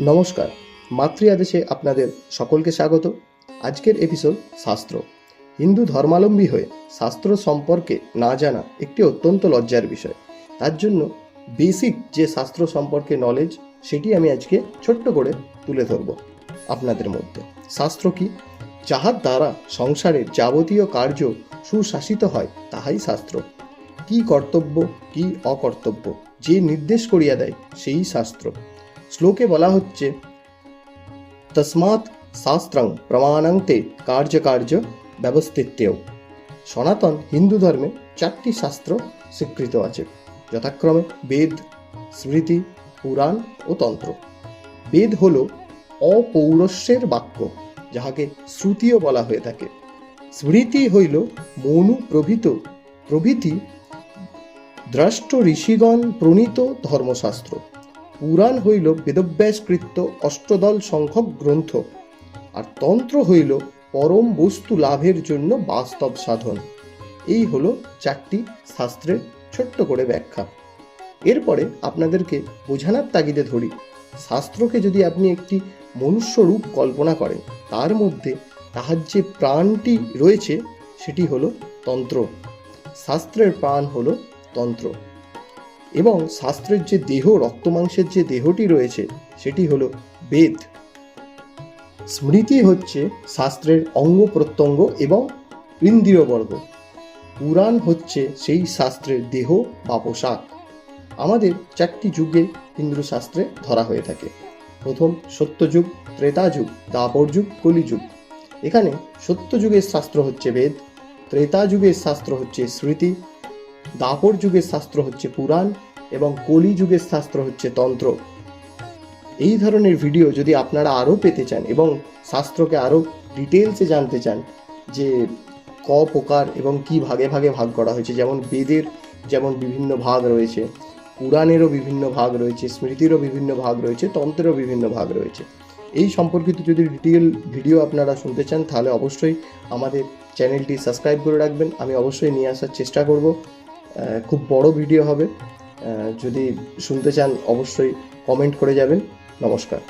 নমস্কার মাতৃ আদেশে আপনাদের সকলকে স্বাগত। আজকের এপিসোড শাস্ত্র। হিন্দু ধর্মাবলম্বী হয়ে শাস্ত্র সম্পর্কে না জানা একটি অত্যন্ত লজ্জার বিষয়। তার জন্য বেসিক যে শাস্ত্র সম্পর্কে নলেজ সেটি আমি আজকে ছোট্ট করে তুলে ধরব আপনাদের মধ্যে। শাস্ত্র কি? যাহার দ্বারা সংসারের যাবতীয় কার্য সুশাসিত হয়, তাহাই শাস্ত্র। কি কর্তব্য, কি অকর্তব্য, যে নির্দেশ করিয়া দেয়, সেই শাস্ত্র। শ্লোকে বলা হচ্ছে, তসমাৎ শাস্ত্রং প্রমাণং তে কার্যকার্য ব্যবস্থিতেও সনাতন হিন্দু ধর্মে চারটি শাস্ত্র স্বীকৃত আছে, যথাক্রমে বেদ, স্মৃতি, পুরাণ ও তন্ত্র। বেদ হল অপৌরস্যের বাক্য, যাহাকে শ্রুতিও বলা হয়ে থাকে। স্মৃতি হইল মনু প্রভৃত, প্রভৃতি দ্রষ্ট ঋষিগণ প্রণীত ধর্মশাস্ত্র। পুরাণ হইল বেদব্যাসকৃত অষ্টদল সংখ্যক গ্রন্থ, আর তন্ত্র হইল পরম বস্তু লাভের জন্য বাস্তব সাধন। এই হলো চারটি শাস্ত্রের ছোট্ট করে ব্যাখ্যা। এরপরে আপনাদেরকে বোঝানোর তাগিদে ধরি। শাস্ত্রকে যদি আপনি একটি মনুষ্যরূপ কল্পনা করেন, তার মধ্যে তাহার যে প্রাণটি রয়েছে, সেটি হলো তন্ত্র। শাস্ত্রের প্রাণ হলো তন্ত্র। এবং শাস্ত্রের যে দেহ, রক্তমাংসের যে দেহটি রয়েছে, সেটি হলো বেদ। স্মৃতি হচ্ছে শাস্ত্রের অঙ্গ প্রত্যঙ্গ এবং ইন্দ্রিয়বর্গ। পুরাণ হচ্ছে সেই শাস্ত্রের দেহ বা পোশাক। আমাদের চারটি যুগে হিন্দু শাস্ত্রে ধরা হয়ে থাকে। প্রথম সত্যযুগ ত্রেতা যুগ দাপর যুগ, কলিযুগ। এখানে সত্যযুগের শাস্ত্র হচ্ছে বেদ ত্রেতা যুগের শাস্ত্র হচ্ছে স্মৃতি দাপর যুগের শাস্ত্র হচ্ছে পুরাণ এবং কলি যুগের শাস্ত্র হচ্ছে তন্ত্র। এই ধরনের ভিডিও যদি আপনারা আরও পেতে চান এবং শাস্ত্রকে আরও ডিটেলসে জানতে চান যে ক প্রকার এবং কি ভাগে ভাগে ভাগ করা হয়েছে, যেমন বেদের যেমন বিভিন্ন ভাগ রয়েছে, পুরাণেরও বিভিন্ন ভাগ রয়েছে, স্মৃতিরও বিভিন্ন ভাগ রয়েছে, তন্ত্রেরও বিভিন্ন ভাগ রয়েছে। এই সম্পর্কিত যদি ডিটেল ভিডিও আপনারা শুনতে চান, তাহলে অবশ্যই আমাদের চ্যানেলটি সাবস্ক্রাইব করে রাখবেন। আমি অবশ্যই নিয়ে আসার চেষ্টা করব। খুব বড় ভিডিও হবে। যদি শুনতে চান অবশ্যই কমেন্ট করে যাবেন। নমস্কার।